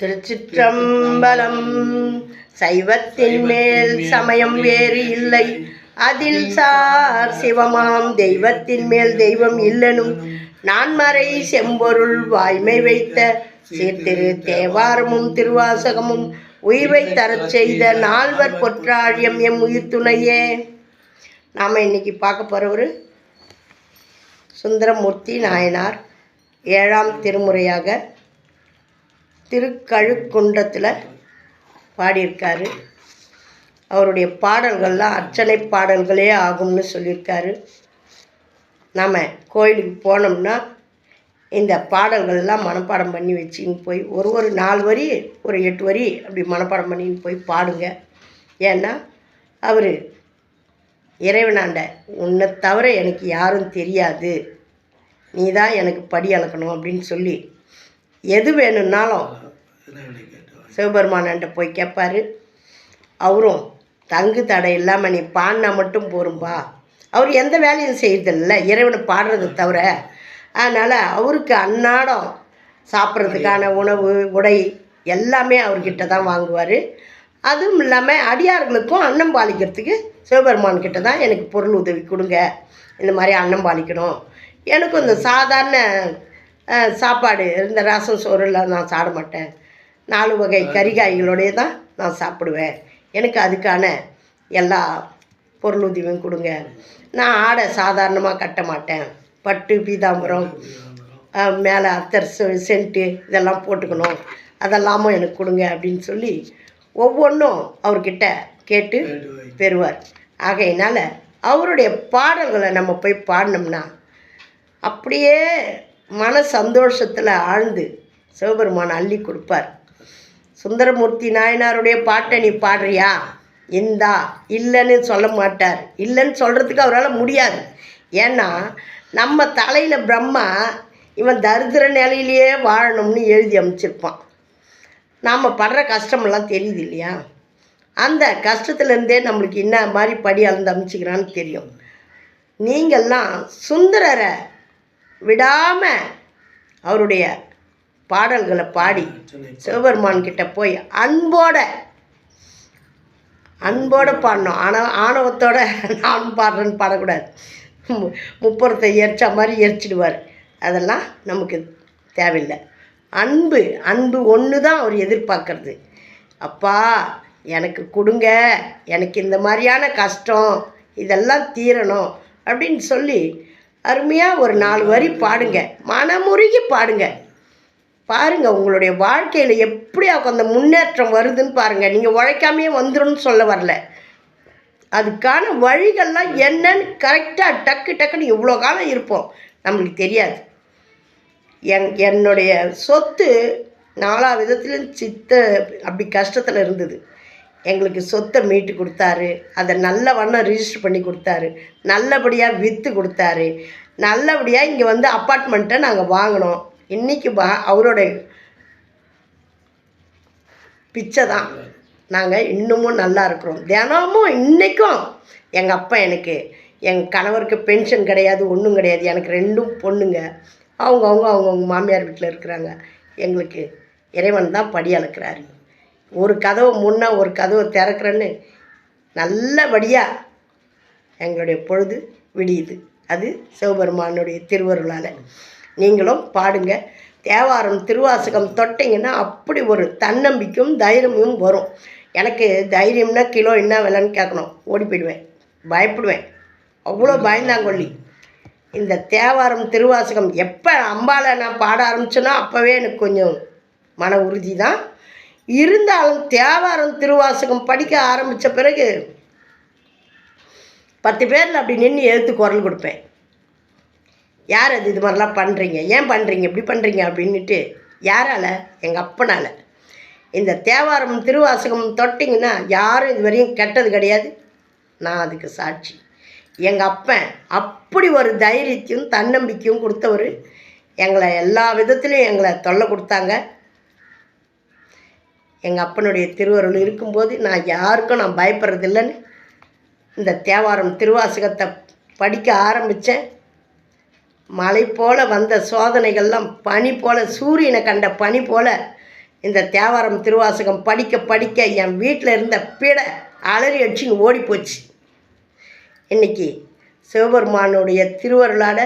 திருச்சிற்றம்பலம். சைவத்தின் மேல் சமயம் வேறு இல்லை. அதில் சார் சிவமாம். தெய்வத்தின் மேல் தெய்வம் இல்லனும். நான்மறை செம்பொருள் வாய்மை வைத்த சீர்திரு தேவாரமும் திருவாசகமும் உயிரை தரச் செய்த நால்வர் பொற்றாழியம் எம் உயிர் துணையே நாம் இன்னைக்கு பார்க்க போகிறவர் சுந்தரமூர்த்தி நாயனார் ஏழாம் திருமுறையாக திருக்கழுக்குன்றத்தில் பாடியிருக்காரு. அவருடைய பாடல்கள்லாம் அர்ச்சனை பாடல்களே ஆகும்னு சொல்லியிருக்காரு. நாம் கோயிலுக்கு போனோம்னா இந்த பாடல்கள்லாம் மனப்பாடம் பண்ணி வச்சுன்னு போய் ஒரு ஒரு நாலு வரி ஒரு எட்டு வரி அப்படி மனப்பாடம் பண்ணின்னு போய் பாடுங்க. ஏன்னா அவர் இறைவனாண்ட உன்னை தவிர எனக்கு யாரும் தெரியாது. நீ தான் எனக்கு படி அளக்கணும் அப்படின்னு சொல்லி எது வேணும்னாலும் சிவபெருமானன்ட்ட போய் கேட்பாரு அவரும் தங்கு தடை இல்லாமல் நீ பாடினா மட்டும் போரும்பா. அவர் எந்த வேலையும் செய்யறதில்ல இறைவனை பாடுறது தவிர. அதனால் அவருக்கு அன்னாடம் சாப்பிட்றதுக்கான உணவு உடை எல்லாமே அவர்கிட்ட தான் வாங்குவார். அதுவும் இல்லாமல் அடியார்களுக்கும் அன்னம் பாலிக்கிறதுக்கு சிவபெருமான் கிட்ட தான் எனக்கு பொருள் உதவி கொடுங்க. இந்த மாதிரி அன்னம் பாலிக்கணும். எனக்கும் இந்த சாதாரண சாப்பாடு இந்த ரசம் சோறுலாம் நான் சாட மாட்டேன். நாலு வகை கறிகாய்களோடய தான் நான் சாப்பிடுவேன். எனக்கு அதுக்கான எல்லா பொருளுதவியும் கொடுங்க. நான் ஆடை சாதாரணமாக கட்ட மாட்டேன். பட்டு பீதாம்பரம் மேலே அத்தர் சென்ட்டு இதெல்லாம் போட்டுக்கணும். அதெல்லாமும் எனக்கு கொடுங்க அப்படின்னு சொல்லி ஒவ்வொன்றும் அவர்கிட்ட கேட்டு பெறுவார். ஆகையினால் அவருடைய பாடல்களை நம்ம போய் பாடினோம்னா அப்படியே மன சந்தோஷத்தில் ஆழ்ந்து சிவபெருமான் அள்ளி கொடுப்பார். சுந்தரமூர்த்தி நாயனாருடைய பாட்டை நீ பாடுறியா? இந்தா இல்லைன்னு சொல்ல மாட்டார். இல்லைன்னு சொல்கிறதுக்கு அவரால் முடியாது. ஏன்னா நம்ம தலையில் பிரம்மா இவன் தரித்திர நிலையிலேயே வாழணும்னு எழுதி அமைச்சிருப்பான். நாம் படுற கஷ்டமெல்லாம் தெரியுது இல்லையா? அந்த கஷ்டத்துலேருந்தே நம்மளுக்கு என்ன மாதிரி படி அளந்து அமைச்சிக்கிறான்னு தெரியும். நீங்கள்லாம் சுந்தரரை விடாமல் அவருடைய பாடல்களை பாடி சிவபெருமான் கிட்ட போய் அன்போட அன்போட பாடணும். ஆணவ ஆணவத்தோட நான் பாடுறேன்னு பாடக்கூடாது. முப்புறத்தை எரிச்ச மாதிரி எரிச்சிடுவார் அதெல்லாம் நமக்கு தேவையில்லை. அன்பு அன்பு ஒன்று தான் அவர் எதிர்பார்க்கறது. அப்பா எனக்கு கொடுங்க எனக்கு இந்த மாதிரியான கஷ்டம் இதெல்லாம் தீரணும் அப்படின்னு சொல்லி அருமையாக ஒரு நாலு வரி பாடுங்க. மனமுருகி பாடுங்க. பாருங்க உங்களுடைய வாழ்க்கையில் எப்படி அந்த முன்னேற்றம் வருதுன்னு பாருங்க. நீங்கள் உழைக்காமையே வந்துடும் சொல்ல வரல. அதுக்கான வழிகள்லாம் என்னன்னு கரெக்டாக டக்கு டக்குன்னு இவ்வளோ காலம் இருப்போம். நம்மளுக்கு தெரியாது. என் என்னுடைய சொத்து நாலா விதத்துலையும் சித்த அப்படி கஷ்டத்தில் இருந்தது. எங்களுக்கு சொத்தை மீட்டு கொடுத்தாரு. அதை நல்ல வண்ணம் ரிஜிஸ்டர் பண்ணி கொடுத்தாரு. நல்லபடியாக விற்று கொடுத்தாரு. நல்லபடியாக இங்கே வந்து அப்பார்ட்மெண்ட்டை நாங்கள் வாங்கினோம். இன்றைக்கி வா அவரோட பிச்சை தான். நாங்கள் இன்னமும் நல்லா இருக்கிறோம். தினமும் இன்றைக்கும் எங்கள் அப்பா எனக்கு என் கணவருக்கு பென்ஷன் கிடையாது ஒன்றும் கிடையாது. எனக்கு ரெண்டும் பொண்ணுங்க. அவங்கவுங்க அவங்கவுங்க மாமியார் வீட்டில் இருக்கிறாங்க. எங்களுக்கு இறைவன் தான் படி அளக்கிறாரு. ஒரு கதவை முன்னே ஒரு கதவை திறக்கிறேன்னு நல்லபடியாக எங்களுடைய பொழுது விடியுது. அது சிவபெருமானுடைய திருவருளால். நீங்களும் பாடுங்க. தேவாரம் திருவாசகம் தொட்டிங்கன்னா அப்படி ஒரு தன்னம்பிக்கையும் தைரியமும் வரும். எனக்கு தைரியம்னா கிலோ என்ன விலைன்னு கேட்கணும். ஓடி போயிடுவேன். பயப்படுவேன். அவ்வளோ பயந்தாங்கொல்லி. இந்த தேவாரம் திருவாசகம் எப்போ அம்பால நான் பாட ஆரம்பிச்சேனோ அப்போவே எனக்கு கொஞ்சம் மன உறுதி தான். இருந்தாலும் தேவாரம் திருவாசகம் படிக்க ஆரம்பித்த பிறகு பத்து பேரில் அப்படி நின்று எழுத்து குரல் கொடுப்பேன். யார் அது? இது மாதிரிலாம் பண்ணுறீங்க ஏன் பண்ணுறீங்க இப்படி பண்ணுறீங்க அப்படின்னுட்டு யாரால்? எங்கள் அப்பனால். இந்த தேவாரம் திருவாசகம் தொட்டிங்கன்னா யாரும் இது வரையும் கெட்டது கிடையாது. நான் அதுக்கு சாட்சி. எங்கள் அப்பன் அப்படி ஒரு தைரியத்தையும் தன்னம்பிக்கையும் கொடுத்தவர். எங்களை எல்லா விதத்துலேயும் எங்களை தொல்லை கொடுத்தாங்க. எங்கள் அப்பனுடைய திருவருள் இருக்கும்போது நான் யாருக்கும் நான் பயப்படுறதில்லைன்னு இந்த தேவாரம் திருவாசகத்தை படிக்க ஆரம்பித்தேன் மலை போல் வந்த சோதனைகள்லாம் பனி போல் சூரியனை கண்ட பனி போல் இந்த தேவாரம் திருவாசகம் படிக்க படிக்க என் வீட்டில் இருந்த பீடை அலறி அடிச்சுன்னு ஓடி போச்சு. இன்னைக்கு சிவபெருமானுடைய திருவருளாட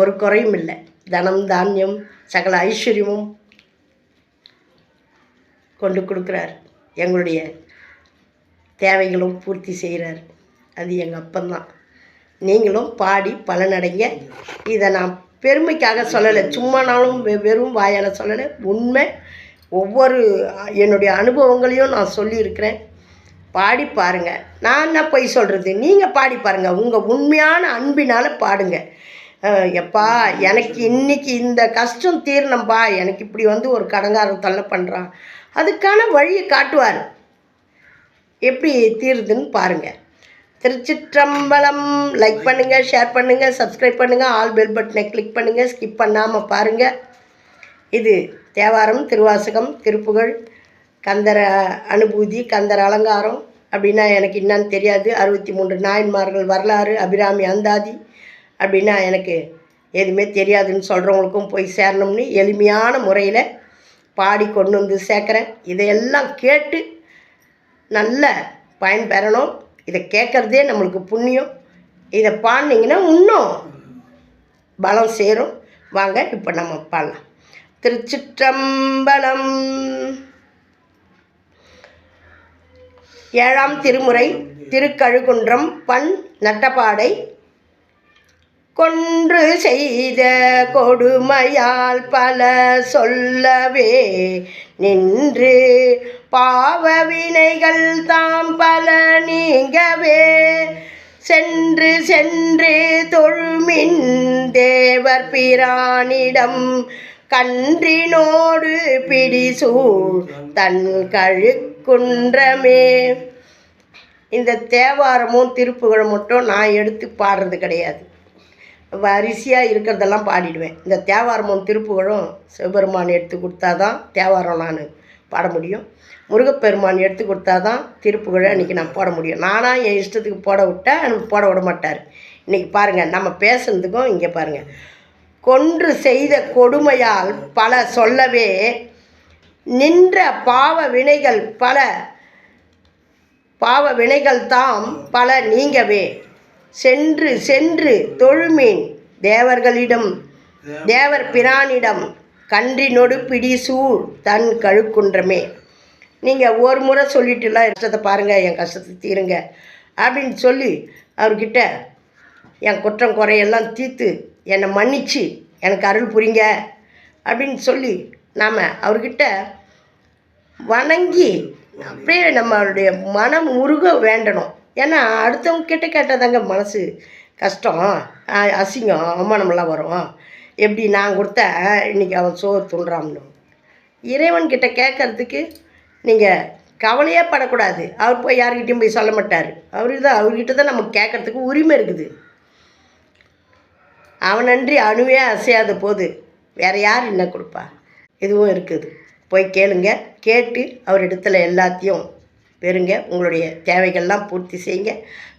ஒரு குறையும் இல்லை. தனம் தானியம் சகல ஐஸ்வர்யமும் கொண்டு கொடுக்குறார். எங்களுடைய தேவைகளும் பூர்த்தி செய்கிறார். அது எங்கள் அப்பந்தான். நீங்களும் பாடி பலனடைங்க. இதை நான் பெருமைக்காக சொல்லலை. சும்மானாலும் வெ- வெறும் வாயால் சொல்லலை. உண்மை. ஒவ்வொரு என்னுடைய அனுபவங்களையும் நான் சொல்லியிருக்கிறேன். பாடி பாருங்க. நான் என்ன பொய் சொல்கிறது நீங்கள் பாடி பாருங்கள் உங்கள் உண்மையான அன்பினால் பாடுங்க. எப்பா எனக்கு இன்றைக்கி இந்த கஷ்டம் தீரணும்பா. எனக்கு இப்படி வந்து ஒரு கடங்காரன் தள்ள பண்ணுறான் அதுக்கான வழியை காட்டுவார். எப்படி தீருதுன்னு பாருங்கள் திருச்சிற்றம்பலம் லைக் பண்ணுங்கள் ஷேர் பண்ணுங்கள் சப்ஸ்கிரைப் பண்ணுங்கள் ஆல் பெல் பட்டனை கிளிக் பண்ணுங்கள் ஸ்கிப் பண்ணாமல் பாருங்கள் இது தேவாரம் திருவாசகம் திருப்புகழ் கந்தர அனுபூதி கந்தர் அலங்காரம் அப்படின்னா எனக்கு என்னன்னு தெரியாது. அறுபத்தி மூன்று நாயன்மார்கள் வரலாறு அபிராமி அந்தாதி அப்படின்னா எனக்கு எதுவுமே தெரியாதுன்னு சொல்கிறவங்களுக்கும் போய் சேரணும்னு எளிமையான முறையில் பாடி கொண்டு வந்து சேர்க்குறேன். இதையெல்லாம் கேட்டு நல்ல பயன் பெறணும். இதை கேட்குறதே நம்மளுக்கு புண்ணியம். இதை பாடினீங்கன்னா இன்னும் பலம் சேரும். வாங்க இப்போ நம்ம பாடலாம். திருச்சிற்றம்பலம். ஏழாம் திருமுறை திருக்கழுகுன்றம் பண் நட்டப்பாடை கொன்று செய்த கொடுமையால் பல சொல்லவே நின்று பாவ வினைகள் தாம் பல நீங்கவே. சென்று சென்று தொழுமின் தேவர் பிரானிடம் கன்றினோடு பிடிசூழ் தன் கழுக்குன்றமே. இந்த தேவாரமும் திருப்புகழும் மட்டும் நான் எடுத்து பாடுறது கிடையாது. வரிசையாக இருக்கிறதெல்லாம் பாடிடுவேன். இந்த தேவாரமும் திருப்புகழும் சிவபெருமான் எடுத்து கொடுத்தா தான் தேவாரம் நான் பாட முடியும். முருகப்பெருமான் எடுத்து கொடுத்தா தான் திருப்புகழை அன்றைக்கி நான் போட முடியும். நானாக என் இஷ்டத்துக்கு போட விட்டால் எனக்கு போட விட மாட்டார். இன்றைக்கி பாருங்கள் நம்ம பேசுனதுக்கும் இங்கே பாருங்கள் கொன்று செய்த கொடுமையால் பல சொல்லவே நின்ற பாவ வினைகள் பல பாவ வினைகள் தாம் பல நீங்கவே. சென்று சென்று தொழுமீன். தேவர்களிடம் தேவர் பிரானிடம் கன்றினொடு பிடிசூழ் தன் கழுக்குன்றமே. நீங்கள் ஒரு முறை சொல்லிட்டுலாம் கஷ்டத்தை பாருங்கள் என் கஷ்டத்தை தீருங்க அப்படின்னு சொல்லி அவர்கிட்ட என் குற்றம் குறையெல்லாம் தீர்த்து என்னை மன்னிச்சு எனக்கு அருள் புரிங்க அப்படின்னு சொல்லி நாம் அவர்கிட்ட வணங்கி அப்படியே நம்மளுடைய மனம் முருக வேண்டணும். ஏன்னா அடுத்தவங்க கிட்ட தாங்க மனசு கஷ்டம். அசிங்கம். அவமானமெல்லாம் வரும். எப்படி நான் கொடுத்த இன்றைக்கி அவன் சோறு துண்டுறான்னு இறைவன்கிட்ட கேட்கறதுக்கு நீங்கள் கவலையே படக்கூடாது. அவர் போய் யார்கிட்டையும் போய் சொல்ல மாட்டார். அவருக்கு தான் அவர்கிட்ட தான் நமக்கு கேட்கறதுக்கு உரிமை இருக்குது. அவனன்றி அணுவே அசையாத போது வேற யார் என்ன கொடுப்பா? இதுவும் இருக்குது. போய் கேளுங்க. கேட்டு அவர் இடத்துல எல்லாத்தையும் பெறுங்க. உங்களுடைய தேவைகள்லாம் பூர்த்தி செய்யுங்க.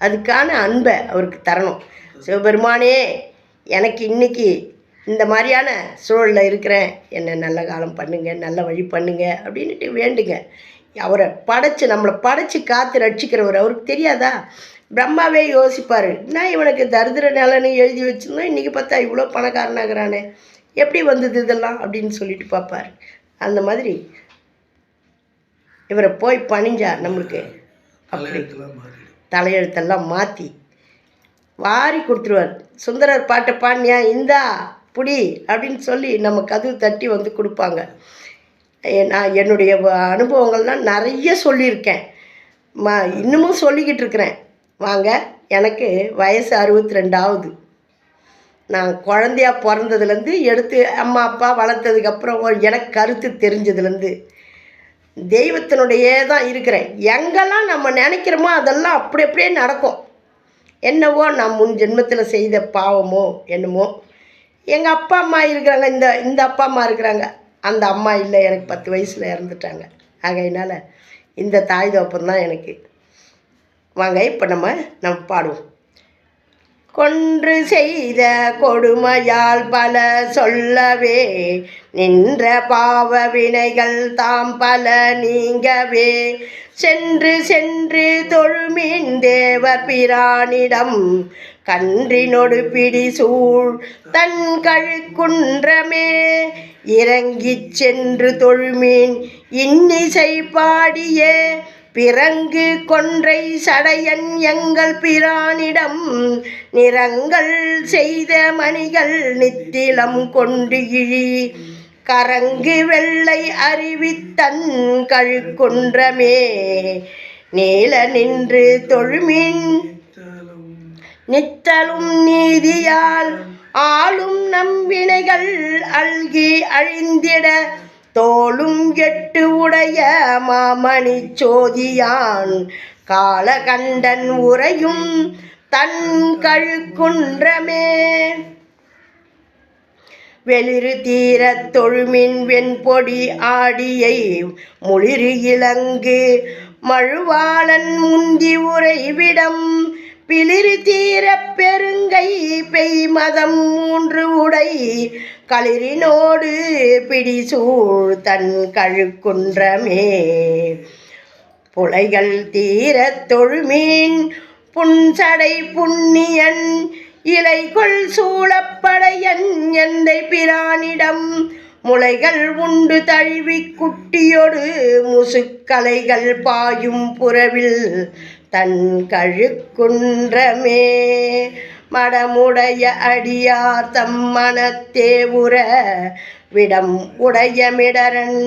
அதுக்கான அன்பை அவருக்கு தரணும். சிவபெருமானே எனக்கு இன்னைக்கு இந்த மாதிரியான சூழலில் இருக்கிறேன். என்னை நல்ல காலம் பண்ணுங்க நல்ல வழி பண்ணுங்க அப்படின்ட்டு வேண்டுங்க. அவரை படைச்சு நம்மளை படைச்சு காத்து ரட்சிக்கிறவர் அவருக்கு தெரியாதா? பிரம்மாவே யோசிப்பார். நான் இவனுக்கு தரித்திர நிலன்னு எழுதி வச்சிருந்தோம் இன்றைக்கி பார்த்தா இவ்வளோ பணக்காரனாகிறானே. எப்படி வந்தது இதெல்லாம்? அப்படின்னு சொல்லிட்டு பார்ப்பார். அந்த மாதிரி இவரை போய் பணிஞ்சா நம்மளுக்கு. அப்படி. தலையெழுத்தெல்லாம் மாற்றி வாரி கொடுத்துருவார். சுந்தரர் பாட்டை பாடினியா? இந்தா புடி அப்படின்னு சொல்லி நம்ம கதவு தட்டி வந்து கொடுப்பாங்க. நான் என்னுடைய அனுபவங்கள்லாம் நிறைய சொல்லியிருக்கேன். ம இன்னமும் சொல்லிக்கிட்டு இருக்கிறேன். வாங்க எனக்கு வயசு அறுபத்தி ரெண்டாவது நான் குழந்தையா பிறந்ததுலேருந்து எடுத்து அம்மா அப்பா வளர்த்ததுக்கப்புறம் எனக்கு கருத்து தெரிஞ்சதுலேருந்து தெய்வத்தினுடைய தான் இருக்கிறேன். எங்கெல்லாம் நம்ம நினைக்கிறோமோ அதெல்லாம் அப்படி அப்படியே நடக்கும். என்னவோ நான் முன் ஜென்மத்தில் செய்த பாவமோ என்னமோ. எங்கள் அப்பா அம்மா இருக்கிறாங்க இந்த இந்த அப்பா அம்மா இருக்கிறாங்க. அந்த அம்மா இல்லை எனக்கு பத்து வயசில் இறந்துட்டாங்க. ஆகையினால இந்த தாய் தோப்பம் தான் எனக்கு. வாங்க இப்போ நம்ம நம்ம பாடுவோம். கொன்று செய்த கொடுமையால் பல சொல்லவே நின்ற பாவ வினைகள் தாம் பல நீங்கவே. சென்று சென்று தொழுமின் தேவ பிரானிடம் கன்றினொடு பிடி சூழ் தன் கழுக்குன்றமே. இறங்கிச் சென்று தொழுமீன் இன்னிசை பாடியே பிறங்கு கொன்றை சடையன் எங்கள் பிரானிடம் நிறங்கள் செய்த மணிகள் நித்திலம் கொண்டு இழி. கரங்கு வெள்ளை அருவித்தன் கழுக்குன்றமே நீல நின்று தொழுமின். நித்தலும் நீதியால் ஆளும் நம்பினைகள் அல்கி அழிந்திட தோளும் எட்டு உடைய மாமணி சோதியான் காலகண்டன் உரையும் தன் கழுக்குன்றமே. வெளிறு தீரத் தொழுமின் வெண்பொடி ஆடியை முளிரு இலங்கு மழுவாளன் முந்தி உறைவிடம் பிளிரு தீரப் பெருங்கை பெய்மதம் மூன்று உடை களிரினோடு பிடிசூழ் தன் கழுக்குன்றமே. புலைகள் தீரத் தொழுமீன் புன்சடை புண்ணியன் இலைகொள் சூழப்படையன் எந்தை பிரானிடம் முளைகள் உண்டு தழுவி குட்டியொடு முசுக்கலைகள் பாயும் புறவில் தன் கழுக்குன்றமே. மடமுடைய அடியார் தம் மனத்தே உற விடம் உடைய மிடரன்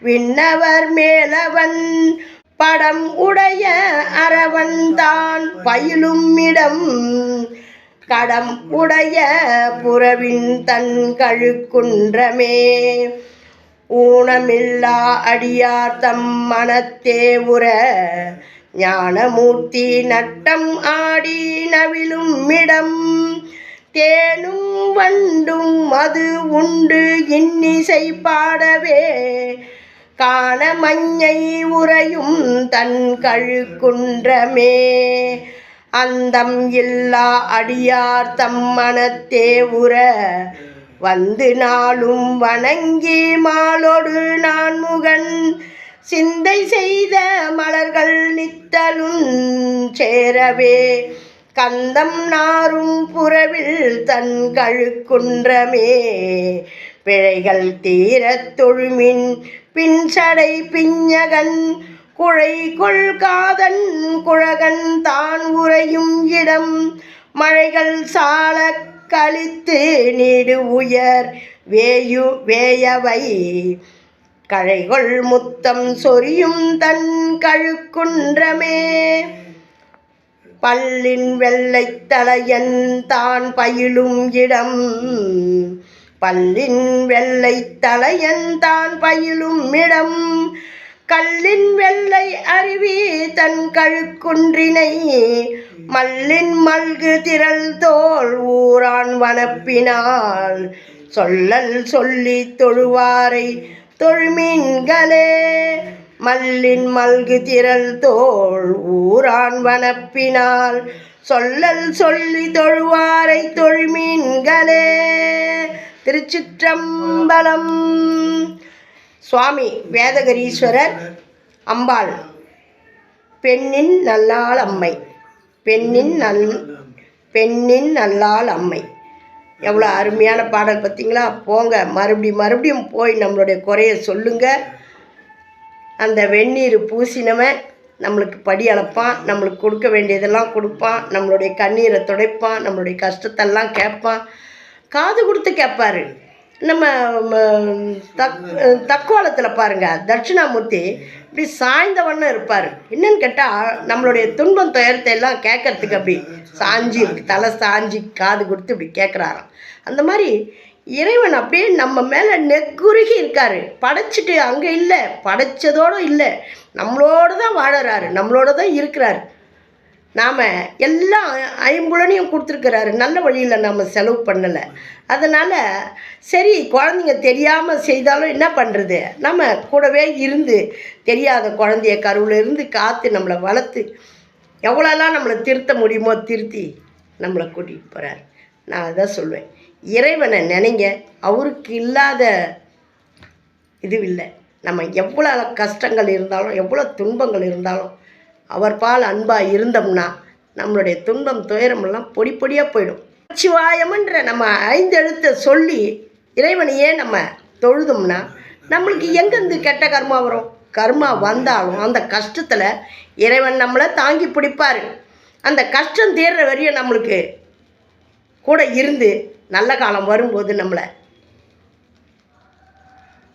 விண்ணவர் மேலவன் படம் உடைய அரவன் தான் பயிலும் இடம் கடம் உடைய புறவின் தன் கழுக்குன்றமே. ஊனமில்லா அடியார் தம் மனத்தே உற ஞானமூர்த்தி நட்டம் ஆடி நவிலும் இடம் தேனும் வண்டும் மது உண்டு இன்னிசை பாடவே. காண மஞ்சை உறையும் தன் கழுக்குன்றமே. அந்தம் இல்லா அடியார் தம் மனத்தே உற. வந்து நாளும் வணங்கி மாளோடு நான் முகன் சிந்தை செய்த மலர்கள் நித்தலும் சேரவே. கந்தம் நாரும் புறவில் தன் கழுக்குன்றமே. பிழைகள் தீரத் தொழுமின் பின்சடை பிஞ்சகன் குழைகொள் காதன் குழகன் தான் உறையும் இடம். மழைகள் சால கழித்து நீடு உயர் வேயு வேயவை. கழைகொள் முத்தம் சொரியும் தன் கழுக்குன்றமே. பல்லின் வெள்ளைத்தலையன் தான் பயிலும் இடம். பல்லின் வெள்ளைத்தலையன் தான் பயிலும் இடம். கல்லின் வெள்ளை அருவி தன் கழுக்குன்றினை. மல்லின் மல்கு திரள் தோல் ஊரான் வனப்பினால். சொல்லல் சொல்லி தொழுவாரை தொழ்மீன்களே மல்லின் மல்கு திரள் தோல் ஊரான் வனப்பினால். சொல்லல் சொல்லி தொழுவாரை தொழ்மீன்களே திருச்சிற்றம்பலம். சுவாமி வேதகரீஸ்வரர் அம்பாள். பெண்ணின் நல்லாள் அம்மை. பெண்ணின் நல் பெண்ணின் நல்லாள் அம்மை. எவ்வளோ அருமையான பாடல் பார்த்தீங்களா? போங்க. மறுபடியும் மறுபடியும் போய் நம்மளுடைய குறைய சொல்லுங்க. அந்த வெந்நீர் பூசினவன் நம்மளுக்கு படி அளப்பான். நம்மளுக்கு கொடுக்க வேண்டியதெல்லாம் கொடுப்பான். நம்மளுடைய கண்ணீரை துடைப்பான். நம்மளுடைய கஷ்டத்தெல்லாம் கேட்பான். காது கொடுத்து கேட்பாரு. நம்ம ம, தக் தக்கோலத்தில் பாருங்கள் தட்சிணாமூர்த்தி இப்படி சாய்ந்த வண்ணம் இருப்பார். என்னன்னு கேட்டால் நம்மளுடைய துன்பம் துயரத்தை எல்லாம் கேட்கறதுக்கு அப்படி சாஞ்சி தலை சாஞ்சி காது கொடுத்து இப்படி கேட்குறாராம் அந்த மாதிரி இறைவன் அப்படியே நம்ம மேலே நெக்குருகி இருக்கார். படைச்சிட்டு அங்கே இல்லை படைச்சதோடு இல்லை. நம்மளோட தான் வாழறாரு நம்மளோட தான் இருக்கிறாரு. நாம் எல்லாம் ஐம்புலனையும் கொடுத்துருக்கிறாரு. நல்ல வழியில் நம்ம செலவு பண்ணலை. அதனால் சரி குழந்தைங்க தெரியாமல் செய்தாலும் என்ன பண்ணுறது நம்ம கூடவே இருந்து தெரியாத குழந்தைய கருவில் இருந்து காத்து நம்மளை வளர்த்து எவ்வளோலாம் நம்மளை திருத்த முடியுமோ திருத்தி நம்மளை கூட்டிகிட்டு போகிறார் நான் அதான் சொல்வேன். இறைவனை நினைங்க. அவருக்கு இல்லாத இது இல்லை. நம்ம எவ்வளோ கஷ்டங்கள் இருந்தாலும் எவ்வளோ துன்பங்கள் இருந்தாலும் அவர் பால் அன்பாக இருந்தோம்னா நம்மளுடைய துன்பம் துயரமெல்லாம் பொடி பொடியாக போயிடும். சிவாயம்ன்ற நம்ம ஐந்தெழுத்தை சொல்லி இறைவனையே நம்ம தொழுதோம்னா நம்மளுக்கு எங்கேருந்து கெட்ட கர்மா வரும்? கர்மா வந்தாலும் அந்த கஷ்டத்தில் இறைவன் நம்மளை தாங்கி பிடிப்பார். அந்த கஷ்டம் தீர்ற வரையும் நம்மளுக்கு கூட இருந்து நல்ல காலம் வரும்போது நம்மளை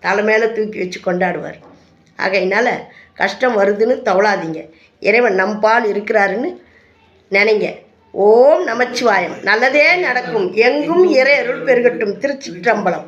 தலை மேலே தூக்கி வச்சு கொண்டாடுவார். ஆகையினால கஷ்டம் வருதுன்னு தவளாதீங்க. இறைவன் நம் பால் இருக்கிறாருன்னு நினைங்க. ஓம் நமச்சிவாயம். நல்லதே நடக்கும். எங்கும் இறை அருள் பெருகட்டும். திருச்சிற்றம்பலம்.